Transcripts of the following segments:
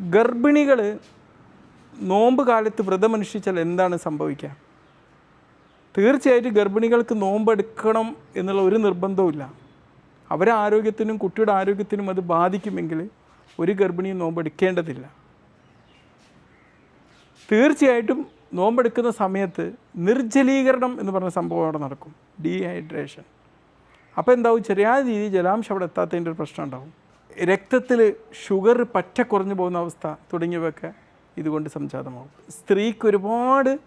ഗർഭിണികൾ നോമ്പ് കാലത്ത് വ്രതമനുഷ്ഠിച്ചാൽ എന്താണ് സംഭവിക്കുക? തീർച്ചയായിട്ടും ഗർഭിണികൾക്ക് നോമ്പെടുക്കണം എന്നുള്ള ഒരു നിർബന്ധവുമില്ല. അവരെ ആരോഗ്യത്തിനും കുട്ടിയുടെ ആരോഗ്യത്തിനും അത് ബാധിക്കുമെങ്കിൽ ഒരു ഗർഭിണിയും നോമ്പെടുക്കേണ്ടതില്ല. തീർച്ചയായിട്ടും നോമ്പെടുക്കുന്ന സമയത്ത് നിർജലീകരണം എന്ന് പറഞ്ഞ സംഭവം അവിടെ നടക്കും. ഡീഹൈഡ്രേഷൻ. അപ്പോൾ എന്താവും? ചെറിയ രീതിയിൽ ജലാംശം അവിടെ എത്താത്തതിന്റെ ഒരു പ്രശ്നം ഉണ്ടാവും. രക്തത്തിൽ ഷുഗർ പറ്റ കുറഞ്ഞു പോകുന്ന അവസ്ഥ തുടങ്ങിയവയൊക്കെ ഇതുകൊണ്ട് സംജാതമാകും. സ്ത്രീക്ക് ഒരുപാട്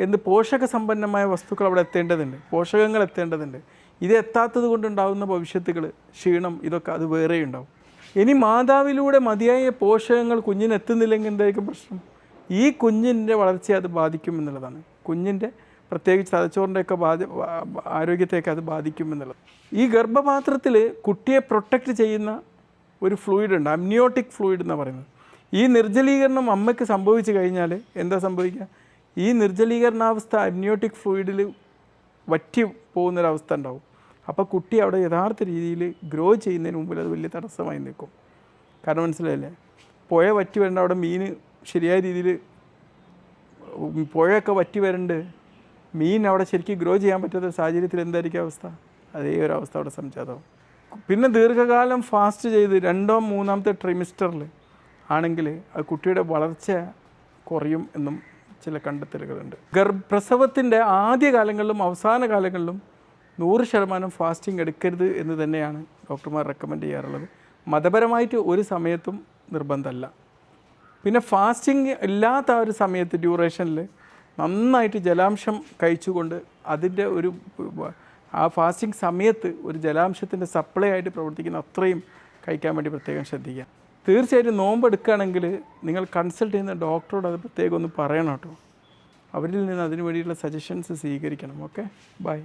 എന്ത് പോഷക സമ്പന്നമായ വസ്തുക്കൾ അവിടെ എത്തേണ്ടതുണ്ട്. പോഷകങ്ങൾ എത്തേണ്ടതുണ്ട്. ഇത് എത്താത്തത് കൊണ്ടുണ്ടാകുന്ന ഭവിഷ്യത്തുകൾ ക്ഷീണം ഇതൊക്കെ അത് വേറെ ഉണ്ടാവും. ഇനി മാതാവിലൂടെ മതിയായ പോഷകങ്ങൾ കുഞ്ഞിന് എത്തുന്നില്ലെങ്കിൽ എന്തായിരിക്കും പ്രശ്നം? ഈ കുഞ്ഞിന്റെ വളർച്ചയെ അത് ബാധിക്കും എന്നുള്ളതാണ്. കുഞ്ഞിന്റെ പ്രത്യേകിച്ച് തലച്ചോറിന്റെയൊക്കെ ബാധി ആരോഗ്യത്തെയൊക്കെ അത് ബാധിക്കും എന്നുള്ളത്. ഈ ഗർഭപാത്രത്തിൽ കുട്ടിയെ പ്രൊട്ടക്റ്റ് ചെയ്യുന്ന ഒരു ഫ്ലൂയിഡ് ഉണ്ട് അമ്നിയോട്ടിക് ഫ്ലൂയിഡ് എന്ന് പറയുന്നത്. ഈ നിർജലീകരണം അമ്മയ്ക്ക് സംഭവിച്ചു കഴിഞ്ഞാൽ എന്താ സംഭവിക്കുക? ഈ നിർജലീകരണാവസ്ഥ അമ്നിയോട്ടിക് ഫ്ലൂയിഡിൽ വറ്റി പോകുന്നൊരവസ്ഥ ഉണ്ടാവും. അപ്പോൾ കുട്ടി അവിടെ യഥാർത്ഥ രീതിയിൽ ഗ്രോ ചെയ്യുന്നതിന് മുമ്പിൽ അത് വലിയ തടസ്സമായി നിൽക്കും. കാരണം മനസ്സിലായില്ലേ? പുഴ വറ്റി വരേണ്ട അവിടെ മീൻ ശരിയായ രീതിയിൽ പുഴയൊക്കെ വറ്റി വരണ്ട് മീൻ അവിടെ ശരിക്കും ഗ്രോ ചെയ്യാൻ പറ്റാത്ത സാഹചര്യത്തിൽ എന്തായിരിക്കും അവസ്ഥ? അതേ ഒരു അവസ്ഥ അവിടെ സംജാതമാവും. പിന്നെ ദീർഘകാലം ഫാസ്റ്റ് ചെയ്ത് രണ്ടോ മൂന്നാമത്തെ ട്രിമിസ്റ്ററിൽ ആണെങ്കിൽ അത് കുട്ടിയുടെ വളർച്ച കുറയും എന്നും ചില കണ്ടെത്തലുകളുണ്ട്. ഗർഭ പ്രസവത്തിന്റെ ആദ്യ കാലങ്ങളിലും അവസാന കാലങ്ങളിലും നൂറ് ശതമാനം ഫാസ്റ്റിംഗ് എടുക്കരുത് എന്ന് തന്നെയാണ് ഡോക്ടർമാർ റെക്കമെൻഡ് ചെയ്യാറുള്ളത്. മതപരമായിട്ട് ഒരു സമയത്തും നിർബന്ധമല്ല. പിന്നെ ഫാസ്റ്റിംഗ് ഇല്ലാത്ത ഒരു സമയത്ത് ഡ്യൂറേഷനിൽ നന്നായിട്ട് ജലാംശം കഴിച്ചുകൊണ്ട് അതിന്റെ ഒരു ആ ഫാസ്റ്റിംഗ് സമയത്ത് ഒരു ജലാംശത്തിന്റെ സപ്ലൈ ആയിട്ട് പ്രവർത്തിക്കുന്ന അത്രയും കഴിക്കാൻ വേണ്ടി പ്രത്യേകം ശ്രദ്ധിക്കുക. തീർച്ചയായിട്ടും നോമ്പ് എടുക്കുകയാണെങ്കിൽ നിങ്ങൾ കൺസൾട്ട് ചെയ്യുന്ന ഡോക്ടറോട് അത് പ്രത്യേകം ഒന്ന് പറയണം കേട്ടോ. അവരിൽ നിന്ന് അതിനു വേണ്ടിയിട്ടുള്ള സജഷൻസ് സ്വീകരിക്കണം. Okay bye